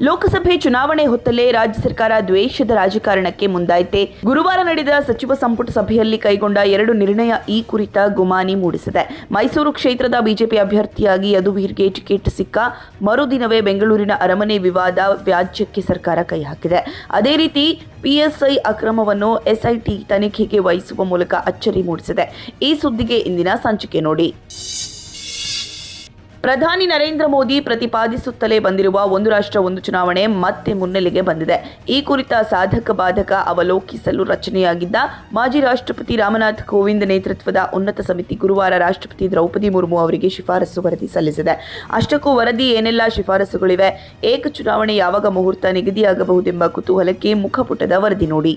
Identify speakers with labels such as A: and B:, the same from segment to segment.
A: ಲೋಕಸಭೆ ಚುನಾವಣೆ ಹೊತ್ತಲ್ಲೇ ರಾಜ್ಯ ಸರ್ಕಾರ ದ್ವೇಷದ ರಾಜಕಾರಣಕ್ಕೆ ಮುಂದಾಯಿತೆ. ಗುರುವಾರ ನಡೆದ ಸಚಿವ ಸಂಪುಟ ಸಭೆಯಲ್ಲಿ ಕೈಗೊಂಡ ಎರಡು ನಿರ್ಣಯ ಈ ಕುರಿತ ಗುಮಾನಿ ಮೂಡಿಸಿದೆ. ಮೈಸೂರು ಕ್ಷೇತ್ರದ ಬಿಜೆಪಿ ಅಭ್ಯರ್ಥಿಯಾಗಿ ಯದುವೀರ್ಗೆ ಟಿಕೆಟ್ ಸಿಕ್ಕ ಮರುದಿನವೇ ಬೆಂಗಳೂರಿನ ಅರಮನೆ ವಿವಾದ ವ್ಯಾಜ್ಯಕ್ಕೆ ಸರ್ಕಾರ ಕೈ ಹಾಕಿದೆ. ಅದೇ ರೀತಿ ಪಿಎಸ್ಐ ಅಕ್ರಮವನ್ನು ಎಸ್ಐಟಿ ತನಿಖೆಗೆ ವಹಿಸುವ ಮೂಲಕ ಅಚ್ಚರಿ ಮೂಡಿಸಿದೆ. ಈ ಸುದ್ದಿಗೆ ಇಂದಿನ ಸಂಚಿಕೆ ನೋಡಿ. ಪ್ರಧಾನಿ ನರೇಂದ್ರ ಮೋದಿ ಪ್ರತಿಪಾದಿಸುತ್ತಲೇ ಬಂದಿರುವ ಒಂದು ರಾಷ್ಟ್ರ, ಒಂದು ಚುನಾವಣೆ ಮತ್ತೆ ಮುನ್ನೆಲೆಗೆ ಬಂದಿದೆ. ಈ ಕುರಿತ ಸಾಧಕ ಬಾಧಕ ಅವಲೋಕಿಸಲು ರಚನೆಯಾಗಿದ್ದ ಮಾಜಿ ರಾಷ್ಟ್ರಪತಿ ರಾಮನಾಥ್ ಕೋವಿಂದ್ ನೇತೃತ್ವದ ಉನ್ನತ ಸಮಿತಿ ಗುರುವಾರ ರಾಷ್ಟ್ರಪತಿ ದ್ರೌಪದಿ ಮುರ್ಮು ಅವರಿಗೆ ಶಿಫಾರಸು ವರದಿ ಸಲ್ಲಿಸಿದೆ. ಅಷ್ಟಕ್ಕೂ ವರದಿ ಏನೆಲ್ಲ ಶಿಫಾರಸುಗಳಿವೆ? ಏಕ ಚುನಾವಣೆ ಯಾವಾಗ ಮುಹೂರ್ತ ನಿಗದಿಯಾಗಬಹುದೆಂಬ ಕುತೂಹಲಕ್ಕೆ ಮುಖಪುಟದ ವರದಿ ನೋಡಿ.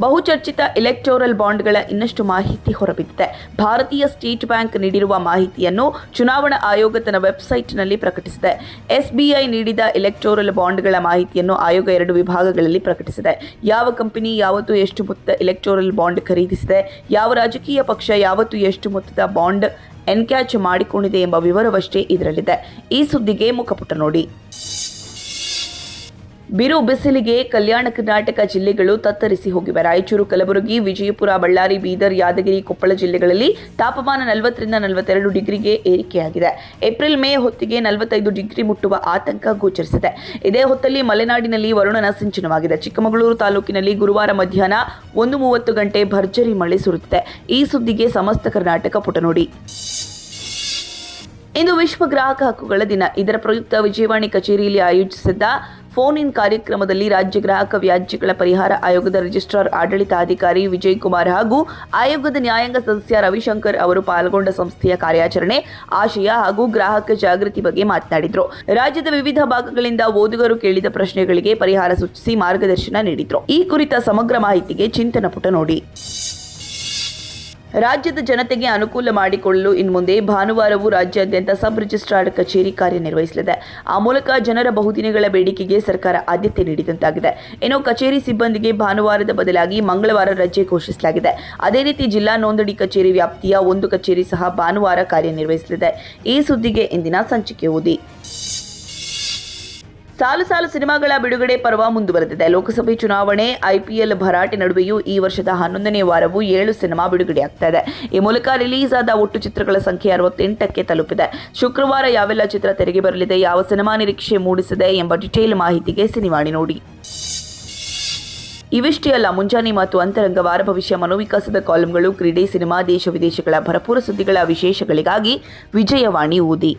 A: ಬಹುಚರ್ಚಿತ ಎಲೆಕ್ಟೋರಲ್ ಬಾಂಡ್ಗಳ ಇನ್ನಷ್ಟು ಮಾಹಿತಿ ಹೊರಬಿದ್ದಿದೆ. ಭಾರತೀಯ ಸ್ಟೇಟ್ ಬ್ಯಾಂಕ್ ನೀಡಿರುವ ಮಾಹಿತಿಯನ್ನು ಚುನಾವಣಾ ಆಯೋಗ ತನ್ನ ವೆಬ್ಸೈಟ್ನಲ್ಲಿ ಪ್ರಕಟಿಸಿದೆ ಎಸ್ಬಿಐ ನೀಡಿದ ಎಲೆಕ್ಟೋರಲ್ ಬಾಂಡ್ಗಳ ಮಾಹಿತಿಯನ್ನು ಆಯೋಗ ಎರಡು ವಿಭಾಗಗಳಲ್ಲಿ ಪ್ರಕಟಿಸಿದೆ. ಯಾವ ಕಂಪನಿ ಯಾವತ್ತು ಎಷ್ಟು ಮೊತ್ತ ಇಲೆಕ್ಟೋರಲ್ ಬಾಂಡ್ ಖರೀದಿಸಿದೆ, ಯಾವ ರಾಜಕೀಯ ಪಕ್ಷ ಯಾವತ್ತು ಎಷ್ಟು ಮೊತ್ತದ ಬಾಂಡ್ ಎನ್ಕ್ಯಾಚ್ ಮಾಡಿಕೊಂಡಿದೆ ಎಂಬ ವಿವರವಷ್ಟೇ ಇದರಲ್ಲಿದೆ. ಈ ಸುದ್ದಿಗೆ ಮುಖಪುಟ ನೋಡಿ. ಬಿರು ಬಿಸಿಲಿಗೆ ಕಲ್ಯಾಣ ಕರ್ನಾಟಕ ಜಿಲ್ಲೆಗಳು ತತ್ತರಿಸಿ ಹೋಗಿವೆ. ರಾಯಚೂರು, ಕಲಬುರಗಿ, ವಿಜಯಪುರ, ಬಳ್ಳಾರಿ, ಬೀದರ್, ಯಾದಗಿರಿ, ಕೊಪ್ಪಳ ಜಿಲ್ಲೆಗಳಲ್ಲಿ ತಾಪಮಾನ ನಲವತ್ತರಿಂದ ನಲವತ್ತೆರಡು ಡಿಗ್ರಿಗೆ ಏರಿಕೆಯಾಗಿದೆ. ಏಪ್ರಿಲ್, ಮೇ ಹೊತ್ತಿಗೆ ನಲವತ್ತೈದು ಡಿಗ್ರಿ ಮುಟ್ಟುವ ಆತಂಕ ಗೋಚರಿಸಿದೆ. ಇದೇ ಹೊತ್ತಲ್ಲಿ ಮಲೆನಾಡಿನಲ್ಲಿ ವರುಣನ ಸಿಂಚನವಾಗಿದೆ. ಚಿಕ್ಕಮಗಳೂರು ತಾಲೂಕಿನಲ್ಲಿ ಗುರುವಾರ ಮಧ್ಯಾಹ್ನ ಒಂದು ಮೂವತ್ತು ಗಂಟೆ ಭರ್ಜರಿ ಮಳೆ ಸುರಿದಿದೆ. ಈ ಸುದ್ದಿಗೆ ಸಮಸ್ತ ಕರ್ನಾಟಕ ಪುಟ ನೋಡಿ ಇಂದು ವಿಶ್ವ ಗ್ರಾಹಕ ಹಕ್ಕುಗಳ ದಿನ. ಇದರ ಪ್ರಯುಕ್ತ ವಿಜಯವಾಣಿ ಕಚೇರಿಯಲ್ಲಿ ಆಯೋಜಿಸಿದ್ದ ಫೋನ್ ಇನ್ ಕಾರ್ಯಕ್ರಮದಲ್ಲಿ ರಾಜ್ಯ ಗ್ರಾಹಕ ವ್ಯಾಜ್ಯಗಳ ಪರಿಹಾರ ಆಯೋಗದ ರಿಜಿಸ್ಟ್ರಾರ್, ಆಡಳಿತಾಧಿಕಾರಿ ವಿಜಯ್ ಕುಮಾರ್ ಹಾಗೂ ಆಯೋಗದ ನ್ಯಾಯಾಂಗ ಸದಸ್ಯ ರವಿಶಂಕರ್ ಅವರು ಪಾಲ್ಗೊಂಡ ಸಂಸ್ಥೆಯ ಕಾರ್ಯಾಚರಣೆ, ಆಶಯ ಹಾಗೂ ಗ್ರಾಹಕ ಜಾಗೃತಿ ಬಗ್ಗೆ ಮಾತನಾಡಿದರು. ರಾಜ್ಯದ ವಿವಿಧ ಭಾಗಗಳಿಂದ ಓದುಗರು ಕೇಳಿದ ಪ್ರಶ್ನೆಗಳಿಗೆ ಪರಿಹಾರ ಸೂಚಿಸಿ ಮಾರ್ಗದರ್ಶನ ನೀಡಿದರು. ಈ ಕುರಿತ ಸಮಗ್ರ ಮಾಹಿತಿಗೆ ಚಿಂತನ ಪುಟ ನೋಡಿ. ರಾಜ್ಯದ ಜನತೆಗೆ ಅನುಕೂಲ ಮಾಡಿಕೊಳ್ಳಲು ಇನ್ಮುಂದೆ ಭಾನುವಾರವೂ ರಾಜ್ಯಾದ್ಯಂತ ಸಬ್ ರಿಜಿಸ್ಟ್ರಾರ್ ಕಚೇರಿ ಕಾರ್ಯನಿರ್ವಹಿಸಲಿದೆ. ಆ ಮೂಲಕ ಜನರ ಬಹುದಿನಗಳ ಬೇಡಿಕೆಗೆ ಸರ್ಕಾರ ಆದ್ಯತೆ ನೀಡಿದಂತಾಗಿದೆ. ಇನ್ನು ಕಚೇರಿ ಸಿಬ್ಬಂದಿಗೆ ಭಾನುವಾರದ ಬದಲಾಗಿ ಮಂಗಳವಾರ ರಜೆ ಘೋಷಿಸಲಾಗಿದೆ. ಅದೇ ರೀತಿ ಜಿಲ್ಲಾ ನೋಂದಣಿ ಕಚೇರಿ ವ್ಯಾಪ್ತಿಯ ಒಂದು ಕಚೇರಿ ಸಹ ಭಾನುವಾರ ಕಾರ್ಯನಿರ್ವಹಿಸಲಿದೆ. ಈ ಸುದ್ದಿಗೆ ಇಂದಿನ ಸಂಚಿಕೆ ಓದಿ. ಸಾಲು ಸಾಲು ಸಿನಿಮಾಗಳ ಬಿಡುಗಡೆ ಪರ್ವ ಮುಂದುವರೆದಿದೆ. ಲೋಕಸಭೆ ಚುನಾವಣೆ ಐಪಿಎಲ್ ಭರಾಟೆ ನಡುವೆಯೂ ಈ ವರ್ಷದ ಹನ್ನೊಂದನೇ ವಾರವೂ ಏಳು ಸಿನಿಮಾ ಬಿಡುಗಡೆಯಾಗ್ತಾ ಇದೆ. ಈ ಮೂಲಕ ರಿಲೀಸ್ ಆದ ಒಟ್ಟು ಚಿತ್ರಗಳ ಸಂಖ್ಯೆ ಅರವತ್ತೆಂಟಕ್ಕೆ ತಲುಪಿದೆ. ಶುಕ್ರವಾರ ಯಾವೆಲ್ಲ ಚಿತ್ರ ತೆರೆಗೆ ಬರಲಿದೆ, ಯಾವ ಸಿನಿಮಾ ನಿರೀಕ್ಷೆ ಮೂಡಿಸಿದೆ ಎಂಬ ಡಿಟೇಲ್ ಮಾಹಿತಿಗೆ ಸಿನಿಮಾಣಿ ನೋಡಿ. ಇವಿಷ್ಟೇ ಅಲ್ಲ, ಮುಂಜಾನೆ ಮತ್ತು ಅಂತರಂಗ ವಾರ ಭವಿಷ್ಯ ಮನೋವಿಕಾಸದ ಕಾಲಂಗಳು, ಕ್ರೀಡೆ, ಸಿನಿಮಾ, ದೇಶ ವಿದೇಶಗಳ ಭರಪೂರ ಸುದ್ದಿಗಳ ವಿಶೇಷಗಳಿಗಾಗಿ ವಿಜಯವಾಣಿ ಓದಿ